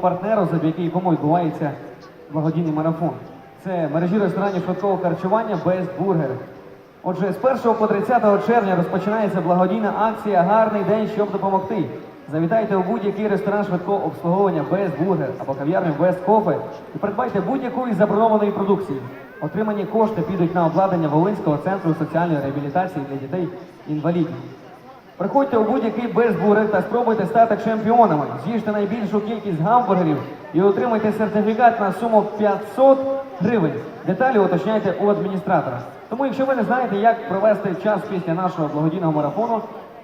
партнеру, завдяки якому відбувається благодійний марафон. Це мережі ресторанів швидкого харчування Best Burger. Отже, з 1 по 30 червня розпочинається благодійна акція Гарний день, щоб допомогти. Завітайте у будь-який ресторан швидкого обслуговування Best Burger або кав'ярню Best Coffee і придбайте будь-яку із забронованої продукції. Отримані кошти підуть на обладнання Волинського центру соціальної реабілітації для дітей інвалідів. Приходьте у будь-який безбурек та спробуйте стати чемпіонами. З'їжте найбільшу кількість гамбургерів і отримайте сертифікат на суму 500 гривень. Деталі уточняйте у адміністратора. Тому, якщо ви не знаєте, як провести час після нашого благодійного марафону,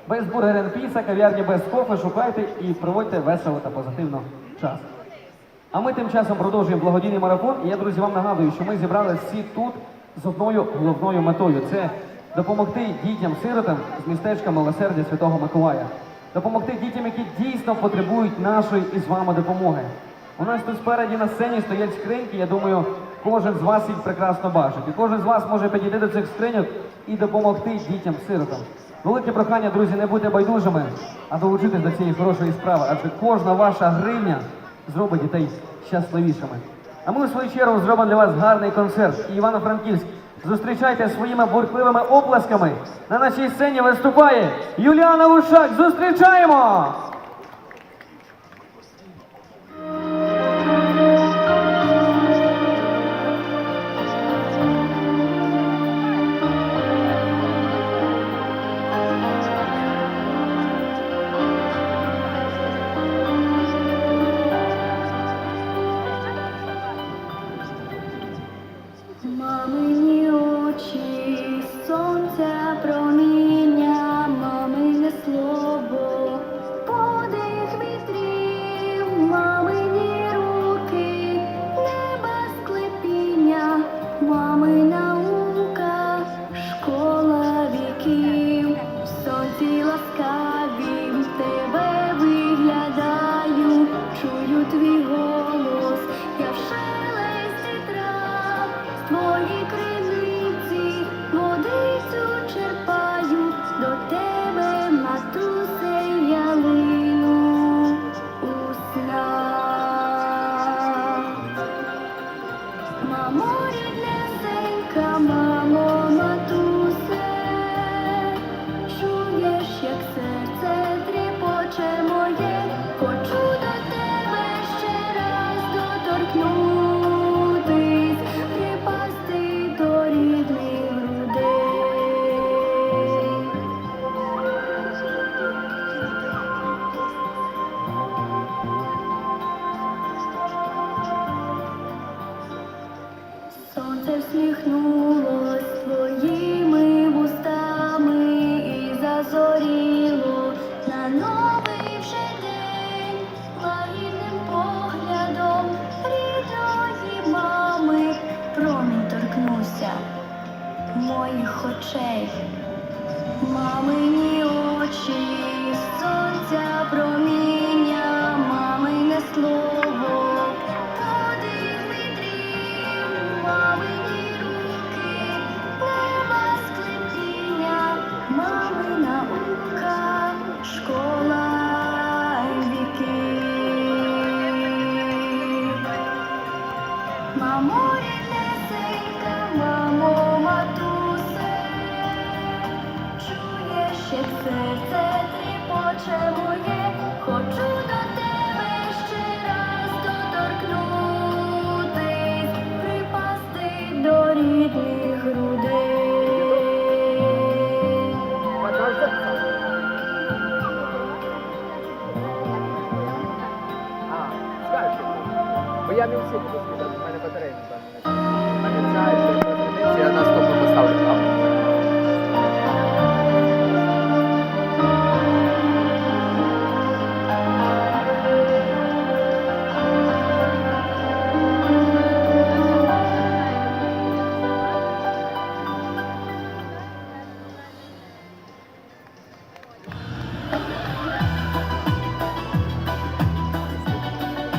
без бургер піца, кав'ярні без кофе, шукайте і проводьте весело та позитивно час. А ми тим часом продовжуємо благодійний марафон. І я, друзі, вам нагадую, що ми зібрали всі тут з одною головною метою це допомогти дітям-сиротам з містечка Милосердя Святого Миколая, допомогти дітям, які дійсно потребують нашої і з вами допомоги. У нас тут спереді на сцені стоять скриньки. Я думаю, кожен з вас їх прекрасно бачить. І кожен з вас може підійти до цих скриньок і допомогти дітям-сиротам. Велике прохання, друзі, не будьте байдужими, а долучитись до цієї хорошої справи, адже кожна ваша гривня зробить дітей щасливішими. А ми, у свою чергу, зробимо для вас гарний концерт. І Івано-Франківськ. Зустрічайте своїми бурхливими оплесками. На нашій сцені виступає Юліана Ушак. Зустрічаємо! Твої криниці очей. Мамині очі, сонця проміння, мамине слово, подих вітрів, мамині руки, неба склепіння, мамина наука, школа віків. Мамо, як серце тріпоче хочу до тебе ще раз доторкнутись, припасти до рідних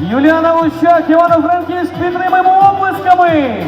Юліана Ущак, Івано-Франківськ, підтримаємо оплесками!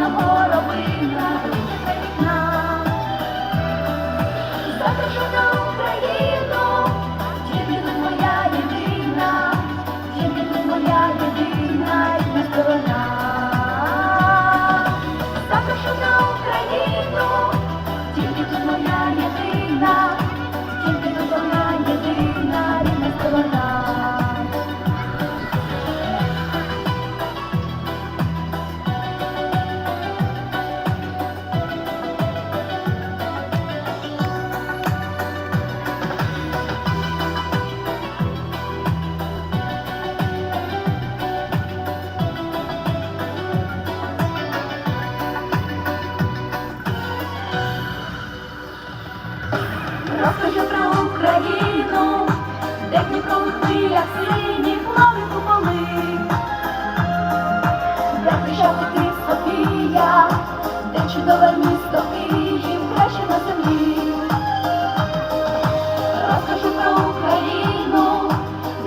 Чорна боровина.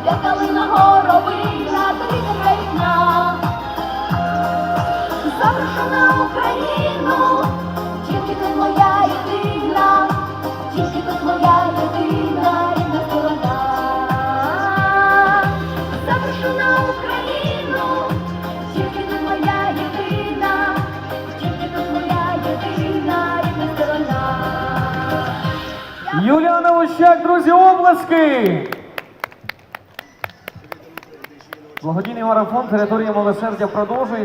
я калина горобина, тридцять весна, Зарушу Україну, тільки ти моя єдина, тільки ти моя єдина, рідна сторона. Зарушу Україну, тільки ти моя єдина, тільки ти моя єдина, рідна сторона. Юліана Ощак, друзі, обласки! Благодійний марафон територія милосердя продовжує.